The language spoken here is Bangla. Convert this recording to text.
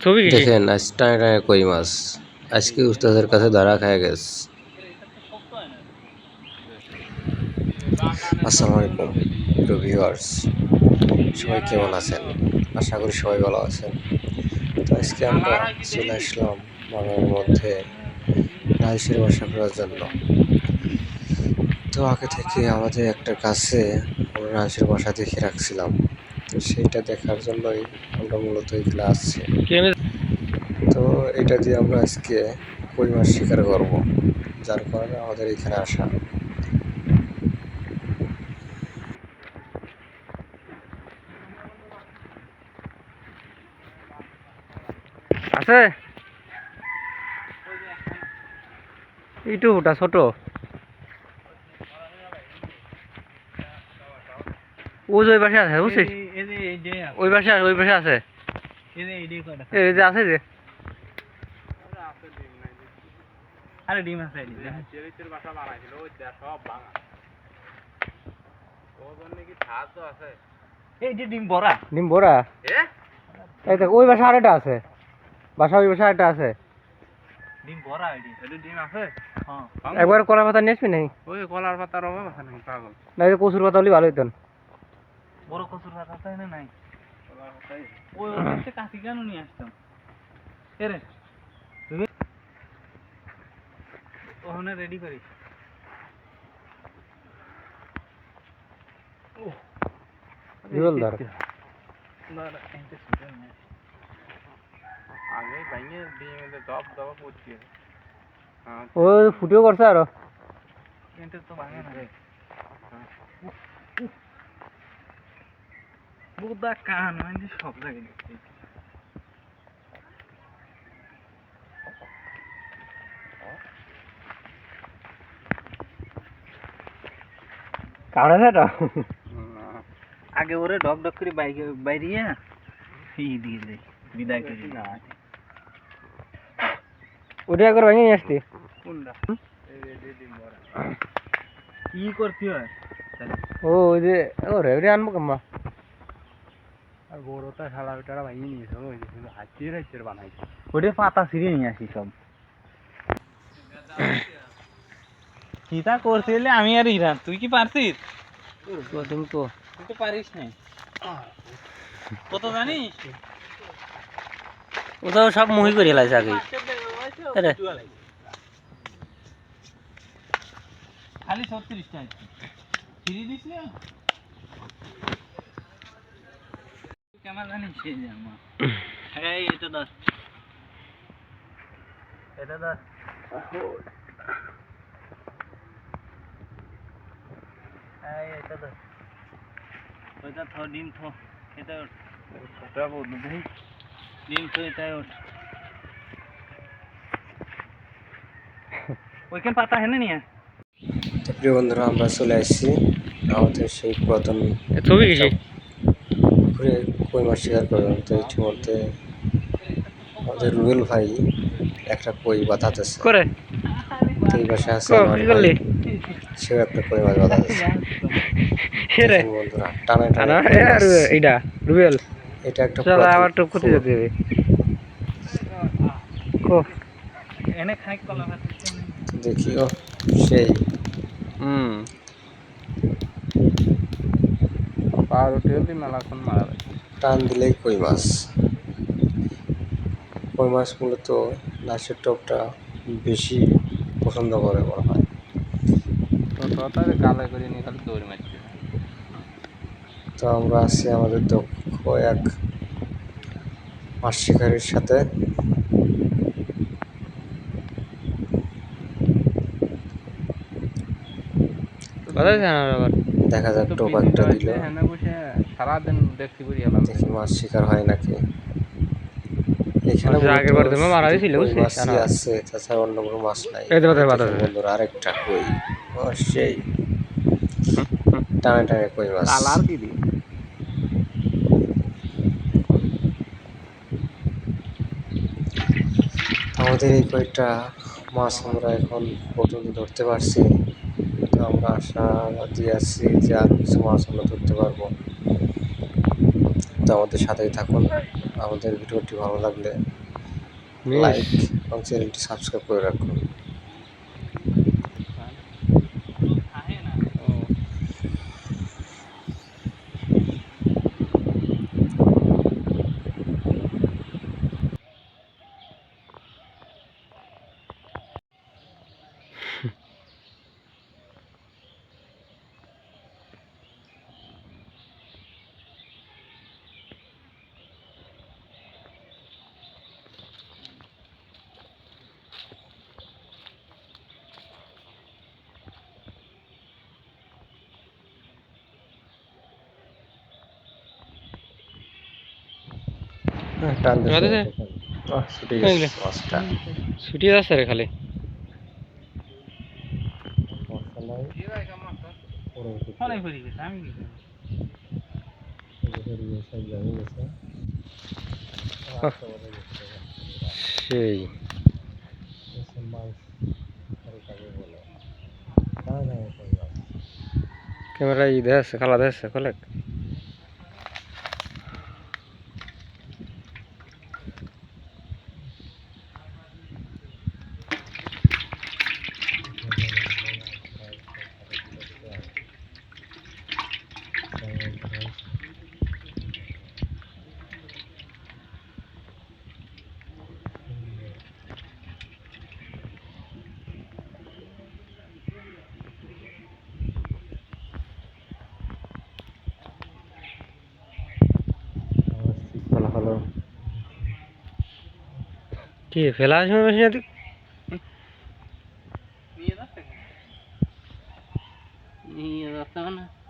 ছবি দেখেন, আজ টানে টানে কই মাছ। আজকে উস্তাদের কাছে ধরা খায় গেছে। আসসালামু আলাইকুম, প্রিয় ভিউয়ার্স সবাই কেমন আছেন? আশা করি সবাই ভালো আছেন। তো আজকে আমরা চলে আসলাম বাংলার মধ্যে রাইসের বাসা করার জন্য। তো আগে থেকে আমাদের একটা কাছে আমরা রাইসের বাসা দেখে রাখছিলাম। তো সেইটা দেখার জন্যই আমরা মূলত এগুলো আসছি। তো এটা দিয়ে আমরা আজকে কই মাছ শিকার করব যার কারণে আমাদের এখানে আসা। আছে? এইটু ওটা ছোট? ও যে ওই পাশে আছে বুঝছিস? ওই পাশে আছে ওই পাশে আছে। এই যে আছে যে। আরে ডিম আছে এই যে। ডিম বড়া। ডিম ভরা এই দেখ ওই পাশে আরেকটা আছে। বাসা ওই পাশে আরেকটা আছে। ডিম বড়া আছে? হ্যাঁ। একবার কলা পাতা নিয়ে আসবি নাকি? ওই কলার পাতার অভাব আছে নাকি পাগল? না কচুর পাতা হলে ভালো হইতেন বড় কচুর পাতা তো এনে নাই। ওই ওখানে কাশি কেন নিয়ে আসতাম? এরে তুমি? ওখানে রেডি দপ ফুটিও করছে আরও। কিন্তু তো ভাঙে না। রে বুদা কান মানে সব জায়গায় আগে ওরে ডক ডক করে বাইকে বাইরিয়ে ই দিয়ে দে বিদায় করে ওটা একবার ভেঙে নিয়ে আসতি। কোনটা? কি করতে হয়? ও ওই যে ও রে আনব কাম্মা আর বড়টা শালা ওটা ভাঙিয়ে নিয়েছে ওই যে শুধু হাতিয়ে রাখছে বানাইছে। ওটা পাতা ছিঁড়ে নিয়ে আসি সব। করছিলে আমি আর ইরান তুই কি পারছিস? তুমি তো তুই তো পারিস না কত জানিস? ওটাও সব মুহি করে আগে। খালি ছত্রিশ টাকা ফিরি দিস না? কেমন জানিস সেই আমার এই এটা দশ এটা দশ এই এটা দশ ওইটা থ ডিম থ এটা ওঠ। বলুন ভাই ডিম থ এটাই ওঠ। ওইখান পাতা হেনে নিয়ে প্রিয় বন্ধুরা আমরা চলে আসছি আমাদের সেই পুরাতন ছবি কিসে পুকুরে কই মাছ শিকার করলাম তো ইতিমধ্যে আমাদের রুবেল ভাই একটা কই বাঁধাতেছে। করে? তো এই পাশে আছে সেও একটা কই মাছ বাঁধাতেছে। বন্ধুরা টানা টানা আনা কই এ আর এইটা রুবেল। এটা একটা চল আবার টুক করতে। যেতে হবে। কো। এনে খাই কলা ভাত দেখিও সেই। হুম। পাউরুটি হলে মেলাক্ষণ মারা যায় টান দিলেই কই মাছ? কই মাছ মূলত লাশের টপটা বেশি পছন্দ করে মনে হয়। তো গালে করে নিয়ে খালি দৌড় মারছে তো আমরা আছি আমাদের দক্ষ এক মাছ শিকারীর সাথে। কথা জানা আবার? দেখা যাক টোপ একটা দিল। সারাদিন দেখছি দেখি মাছ শিকার হয় নাকি। এখানে আগের বার মারা হয়েছিল। আছে তাছাড়া অন্য কোনো মাছ নাই। বন্ধুরা আরেকটা কই? ও সেই। টানে টানে কই মাছ? কি আমাদের এই কয়েকটা মাছ আমরা এখন পর্যন্ত ধরতে পারছি। আমরা আশাবাদী আছি যে আর কিছু মাছ আমরা ধরতে পারব। তো আমাদের সাথেই থাকুন। আমাদের ভিডিওটি ভালো লাগলে লাইক এবং চ্যানেলটি সাবস্ক্রাইব করে রাখুন। ছুটি যাচ্ছে রে খালি। সেই। ক্যামেরা ই দেখাচ্ছে খালা দেখাচ্ছে কি ফেলা আছে মেশিন আছে নিয়ে যাচ্ছে না